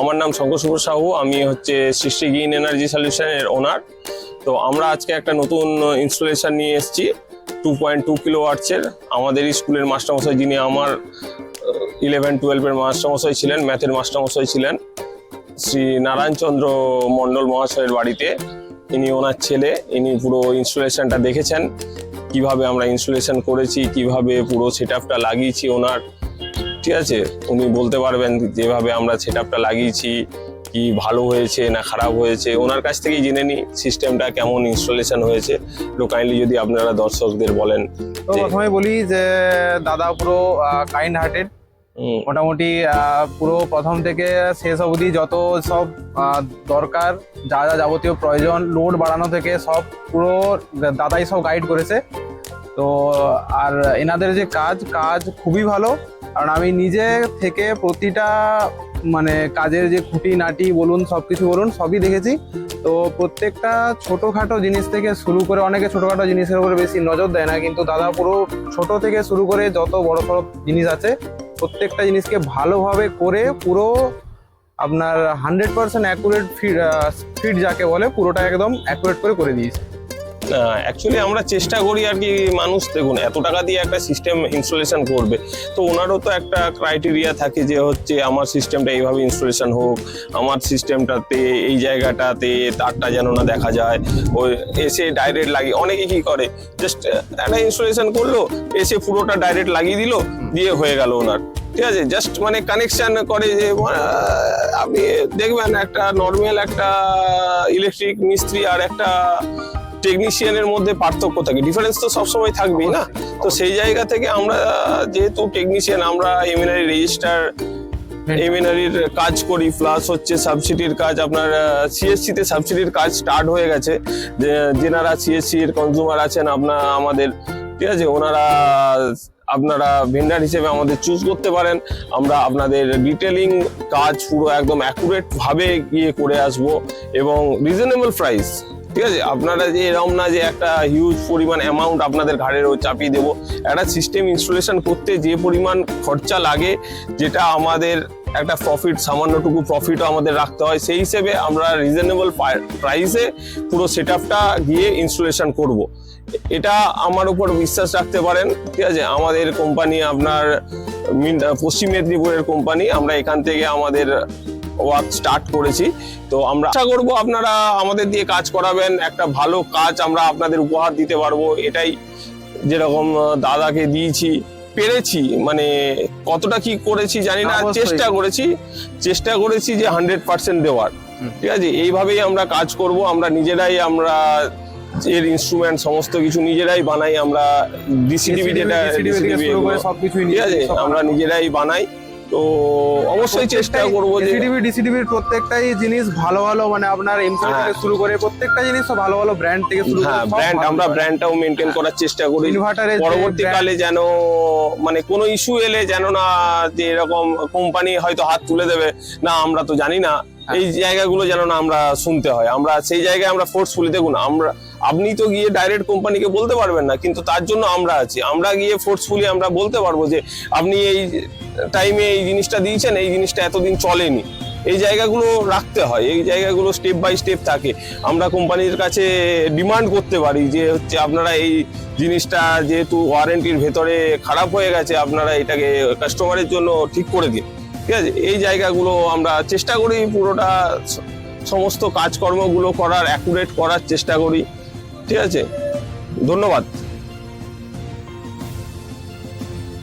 আমার নাম শঙ্কর সাহু, আমি হচ্ছে সৃষ্টি গ্রিন এনার্জি সলিউশনের ওনার। তো আমরা আজকে একটা নতুন ইনস্টলেশন নিয়ে এসেছি টু পয়েন্ট টু কিলো ওয়াটসের আমাদের স্কুলের মাস্টারমশাই যিনি আমার ইলেভেন টুয়েলভের মাস্টারমশাই ছিলেন ম্যাথের মাস্টারমশাই ছিলেন, শ্রী নারায়ণচন্দ্র মণ্ডল মহাশয়ের বাড়িতে। ইনি ওনার ছেলে, ইনি পুরো ইনস্টলেশনটা দেখেছেন, কীভাবে আমরা ইনস্টলেশন করেছি, কীভাবে পুরো সেট আপটা লাগিয়েছি ওনার। ঠিক আছে? উনি বলতে পারবেন যেভাবে আমরা সেট আপটা লাগিয়েছি কি ভালো হয়েছে না খারাপ হয়েছে। ওনার কাছ থেকেই জেনে নিই সিস্টেমটা কেমন ইনস্টলেশন হয়েছে। একটু কাইন্ডলি যদি আপনারা দর্শকদের বলেন তো প্রথমে বলি যে দাদা পুরো কাইন্ড হার্টেড মোটামুটি পুরো প্রথম থেকে শেষ অবধি যত সব দরকার যা যা যাবতীয় প্রয়োজন লোড বাড়ানো থেকে সব পুরো দাদাই সব গাইড করেছে। তো আর এনাদের যে কাজ কাজ খুবই ভালো। কারণ আমি নিজে থেকে প্রতিটা মানে কাজের যে খুঁটি, নাটি বলুন সব কিছু বলুন, সবই দেখেছি। তো প্রত্যেকটা ছোটোখাটো জিনিস থেকে শুরু করে, অনেকে ছোটোখাটো জিনিসের উপরে বেশি নজর দেয় না, কিন্তু দাদা পুরো ছোট থেকে শুরু করে যত বড় সড়ো জিনিস আছে, প্রত্যেকটা জিনিসকে ভালোভাবে করে পুরো আপনার hundred percent accurate fit fit যাকে বলে, পুরোটা একদম অ্যাকুরেট করে করে দিয়েছে। অ্যাকচুয়ালি আমরা চেষ্টা করি আর কি মানুষ, দেখুন, এত টাকা দিয়ে একটা সিস্টেম ইনস্টলেশন করবে। তো ওনারও তো একটা ক্রাইটেরিয়া থাকে যে হচ্ছে আমার সিস্টেমটা এইভাবে ইনস্টলেশন হোক, আমার সিস্টেমটাতে এই জায়গাটাতে তারটা যেন না দেখা যায়। ওই এসে ডাইরেক্ট লাগিয়ে, অনেকে কি করে? জাস্ট একটা ইনস্টলেশন করল, এসে পুরোটা ডাইরেক্ট লাগিয়ে দিল, দিয়ে হয়ে গেল ওনার। ঠিক আছে? জাস্ট মানে কানেকশন করে যে আপনি দেখবেন একটা নর্মাল একটা ইলেকট্রিক মিস্ত্রি আর একটা টেকনিশিয়ানের মধ্যে পার্থক্য থাকে। ডিফারেন্স তো সবসময় থাকবেই না। তো সেই জায়গা থেকে আমরা যেহেতু টেকনিশিয়ান আমরা এমিনারি রেজিস্টার এমিনারির কাজ করি প্লাস হচ্ছে সাবসিডির কাজ আপনার সিএসসি তে সাবসিডির কাজ স্টার্ট হয়ে গেছে। যেনারা সিএসসি এর কনজিউমার আছেন আপনার আমাদের ঠিক আছে ওনারা আপনারা ভেন্ডার হিসেবে আমাদের চুজ করতে পারেন। আমরা আপনাদের ডিটেলিং কাজ পুরো একদম অ্যাকুরেট ভাবে গিয়ে করে আসব এবং রিজনেবল প্রাইস ঠিক আছে? আপনারা যে এরকম না যে একটা হিউজ পরিমাণ অ্যামাউন্ট আপনাদের ঘাড়েরও চাপিয়ে দেবো। একটা সিস্টেম ইনস্টলেশন করতে যে পরিমাণ খরচা লাগে, যেটা আমাদের একটা প্রফিট সামান্যটুকু প্রফিটও আমাদের রাখতে হয়, সেই হিসেবে আমরা রিজনেবল প্রাইসে পুরো সেট গিয়ে ইনস্টলেশন করব। এটা আমার উপর বিশ্বাস রাখতে পারেন, ঠিক আছে? আমাদের কোম্পানি আপনার পশ্চিম মেদিনীপুরের কোম্পানি আমরা এখান থেকে আমাদের ওয়ার্ক স্টার্ট করেছি। তো আমরা আশা করব আপনারা আমাদের দিয়ে কাজ করাবেন একটা ভালো কাজ আমরা আপনাদের উপহার দিতে পারব। এটাই যেরকম দাদাকে দিয়েছি পেরেছি মানে কতটা কি করেছি জানি না চেষ্টা করেছি চেষ্টা করেছি যে হান্ড্রেড পার্সেন্ট দেওয়ার। ঠিক আছে? এইভাবেই আমরা কাজ করব আমরা নিজেরাই আমরা এর ইনস্ট্রুমেন্ট সমস্ত কিছু নিজেরাই বানাই আমরা ডিসিটিভি যেটা ঠিক আছে? আমরা নিজেরাই বানাই। তো অবশ্যই চেষ্টা করব যে ডিসিটিভির ডিসিডিবির প্রত্যেকটাই জিনিস ভালো ভালো মানে আপনার এমসি হ্যাঁ। থেকে শুরু করে প্রত্যেকটা জিনিস ভালো ভালো ব্র্যান্ড থেকে শুরু হ্যাঁ ব্র্যান্ড আমরা ব্র্যান্ডটাও মেনটেন করার চেষ্টা করি। ইনভার্টারে পরবর্তীকালে যেন মানে কোনো ইস্যু এলে যেন না যে এরকম কোম্পানি হয়তো হাত তুলে দেবে। না আমরা তো জানি না। এই জায়গাগুলো যেন না আমরা শুনতে হয়। আমরা সেই জায়গায় আমরা ফোর্সফুলি দেখুন আমরা আপনি তো গিয়ে ডাইরেক্ট কোম্পানিকে বলতে পারবেন না কিন্তু তার জন্য আমরা আছি। আমরা গিয়ে ফোর্সফুলি আমরা বলতে পারব যে আপনি এই টাইমে এই জিনিসটা দিয়েছেন এই জিনিসটা এতদিন চলেনি। এই জায়গাগুলো রাখতে হয় এই জায়গাগুলো স্টেপ বাই স্টেপ থাকে। আমরা কোম্পানির কাছে ডিমান্ড করতে পারি যে হচ্ছে আপনারা এই জিনিসটা যেহেতু ওয়ারেন্টির ভেতরে খারাপ হয়ে গেছে আপনারা এটাকে কাস্টমারের জন্য ঠিক করে দিন। ঠিক আছে? এই জায়গাগুলো আমরা চেষ্টা করি পুরোটা সমস্ত কাজকর্মগুলো করার অ্যাকুরেট করার চেষ্টা করি। ঠিক আছে? ধন্যবাদ।